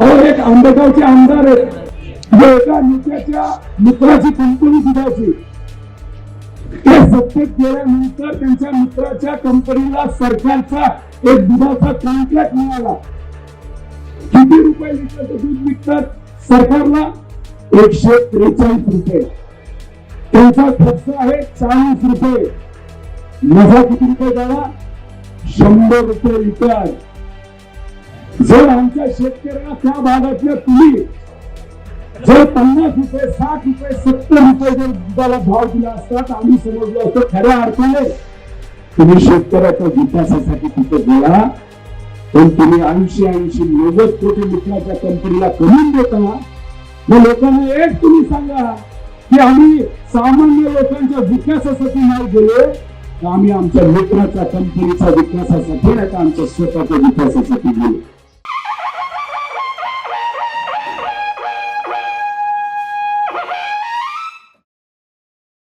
अहो एक आंबेगावचे आमदार आहेत. जे एका नेत्याच्या मित्राची कंपनी सुधायची ते सत्तेत गेल्यानंतर त्यांच्या मित्राच्या कंपनीला सरकारचा एक दुधाचा कॉन्ट्रॅक्ट मिळाला. किती रुपये लिटरचं दूध विकतात? सरकारला एकशे त्रेचाळीस रुपये. त्यांचा खर्च आहे चाळीस रुपये. नफा किती रुपये झाला? शंभर रुपये लिटर. जर आमच्या शेतकऱ्यांना त्या भागातल्या तुम्ही जर पन्नास रुपये साठ रुपये सत्तर रुपये जर दुधाला भाव दिला असता तर आम्ही समजलो असतो खऱ्या अर्थाने तुम्ही शेतकऱ्याच्या विकासासाठी तिथे गेला पण तुम्ही ऐंशी ऐंशी नव्वद कोटी मित्राच्या कंपनीला करून देता. मग लोकांना एक तुम्ही सांगा की आम्ही सामान्य लोकांच्या विकासासाठी नाही गेलो तर आम्ही आमच्या मित्राच्या कंपनीच्या विकासासाठी नाही तर आमच्या स्वतःच्या विकासासाठी गेलो.